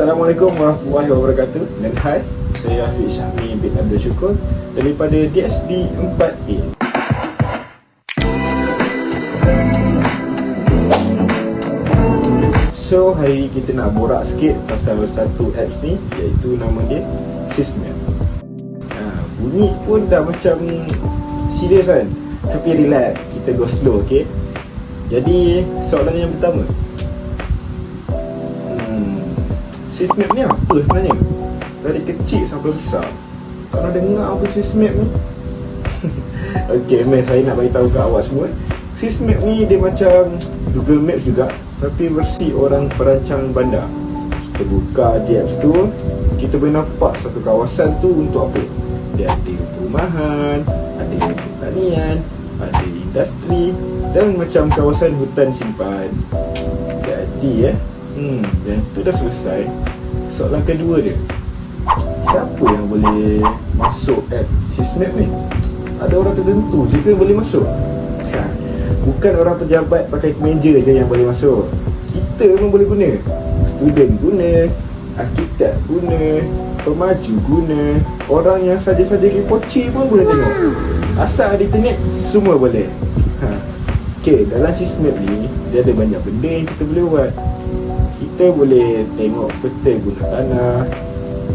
Assalamualaikum warahmatullahi wabarakatuh. Dan hai, saya Hafiz Syahmi bin Abdul Syukur Daripada DSB 4A So, hari ni kita nak borak sikit pasal satu apps ni Iaitu nama dia Sysmap. Ha, Bunyi pun dah macam serius kan? Tapi relax, kita go slow, okay Jadi, soalan yang pertama Sysmap ni apa sebenarnya? Dari kecil sampai besar. Tak pernah dengar apa Sysmap ni. Okay, man, saya nak beritahu kat awak semua Sysmap ni dia macam Google Maps juga Tapi versi orang perancang bandar. Kita buka je App Store Kita boleh nampak satu kawasan tu untuk apa? Dia ada perumahan Ada pertanian Ada industri Dan macam kawasan hutan simpan. Jadi eh Hmm, dan tu dah selesai Soalan kedua dia. Siapa yang boleh masuk app Sysmap ni? Ada orang tertentu je ke boleh masuk? Ha, bukan orang pejabat pakai kemeja je yang boleh masuk. Kita pun boleh guna. Student guna Arkitek guna Pemaju guna. Orang yang saja-saja kepoci pun boleh tengok. Asal ada internet, semua boleh. Ha. Okay, dalam Sysmap ni Dia ada banyak benda yang kita boleh buat Kita boleh tengok peta guna tanah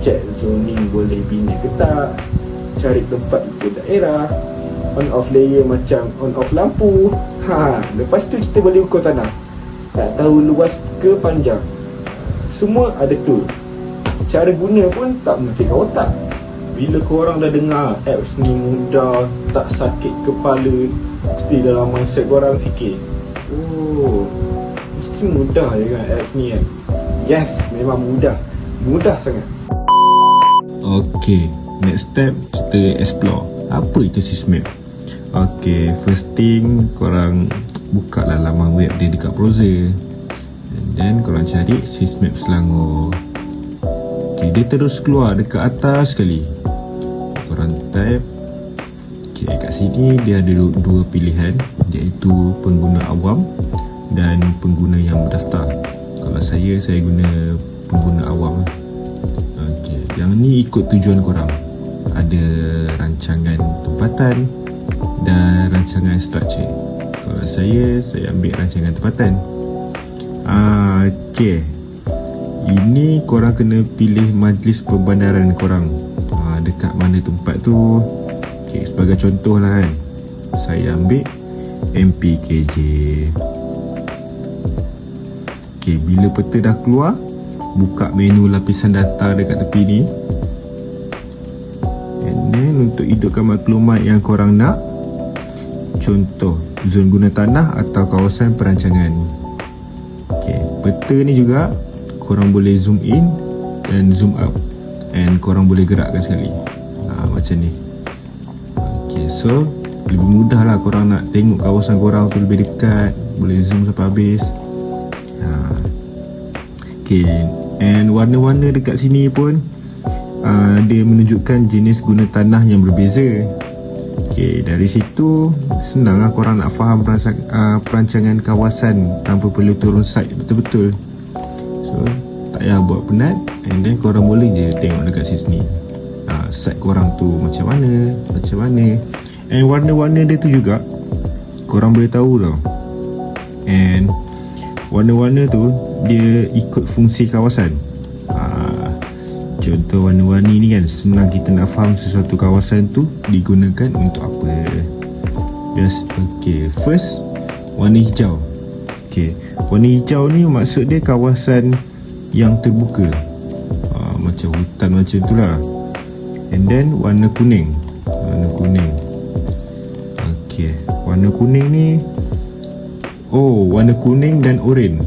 Check zoning boleh bina ke tak Cari tempat ikut daerah On off layer macam on off lampu. Ha, Lepas tu kita boleh ukur tanah. Tak tahu luas ke panjang. Semua ada tu Cara guna pun tak memecahkan otak. Bila korang dah dengar apps ni mudah Tak sakit kepala Mesti dalam mindset korang fikir Oh Mesti mudah je kan apps ni kan Yes, memang mudah Mudah sangat Okay, next step kita explore apa itu Sysmap. Okay, first thing korang buka lah laman web dia dekat browser and then korang cari Sysmap Selangor. Okay, dia terus keluar dekat atas sekali. Korang type Okay, kat sini dia ada du- dua pilihan iaitu pengguna awam dan pengguna yang berdaftar. Kalau saya, saya guna pengguna awam. Okey, yang ni ikut tujuan korang. Ada rancangan tempatan dan rancangan structure. Kalau saya, saya ambil rancangan tempatan. Okey. Ini korang kena pilih majlis perbandaran korang. Ah, dekat mana tempat tu? Okey, sebagai contoh lah kan. Saya ambil MPKJ. Okey, bila peta dah keluar, buka menu lapisan data dekat tepi ni. And then untuk hidupkan maklumat yang korang nak contoh zon guna tanah atau kawasan perancangan. Ok peta ni juga korang boleh zoom in dan zoom out. And korang boleh gerakkan sekali. Ha, macam ni. Ok so lebih mudah lah korang nak tengok kawasan korang tu lebih dekat boleh zoom sampai habis. ha. Okay, and warna-warna dekat sini pun uh, dia menunjukkan jenis guna tanah yang berbeza. Okay, dari situ senang lah korang nak faham uh, perancangan kawasan tanpa perlu turun site betul-betul. So, tak payah buat penat and then korang boleh je tengok dekat sini. Uh, site korang tu macam mana, macam mana. And warna-warna dia tu juga korang boleh tahu tau. And warna-warna tu dia ikut fungsi kawasan. Ha, contoh warna-warni ni kan senang kita nak faham sesuatu kawasan tu digunakan untuk apa? Just okay first warna hijau. Okay warna hijau ni maksud dia kawasan yang terbuka. Ha, macam hutan macam tu lah. And then warna kuning. Warna kuning. Okay warna kuning ni Oh, warna kuning dan oren.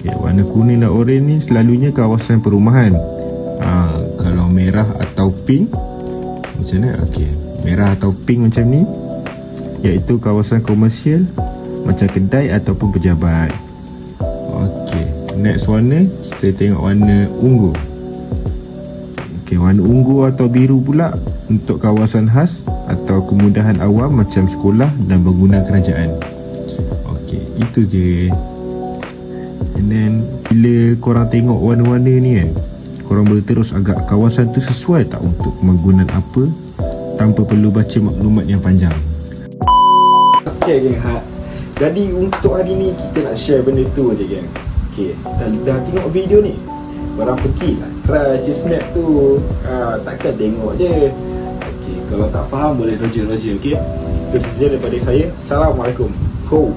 Okey, warna kuning dan oren ni selalunya kawasan perumahan. Ha, kalau merah atau pink macam mana? Okey, merah atau pink macam ni iaitu kawasan komersial macam kedai ataupun pejabat. Okey, next warna kita tengok warna ungu. Okey, warna ungu atau biru pula untuk kawasan khas atau kemudahan awam macam sekolah dan bangunan kerajaan. Okey, itu je. And then bila korang tengok warna-warna ni kan Korang boleh terus agak kawasan tu sesuai tak untuk pembangunan apa Tanpa perlu baca maklumat yang panjang. Okay geng ha. Jadi untuk hari ni kita nak share benda tu je geng. Okay dah, dah tengok video ni. Korang pergi lah. Try Sysmap tu. Ha, Takkan tengok je. Okay kalau tak faham boleh roger-roger okay? Itu saja daripada saya Assalamualaikum. Ho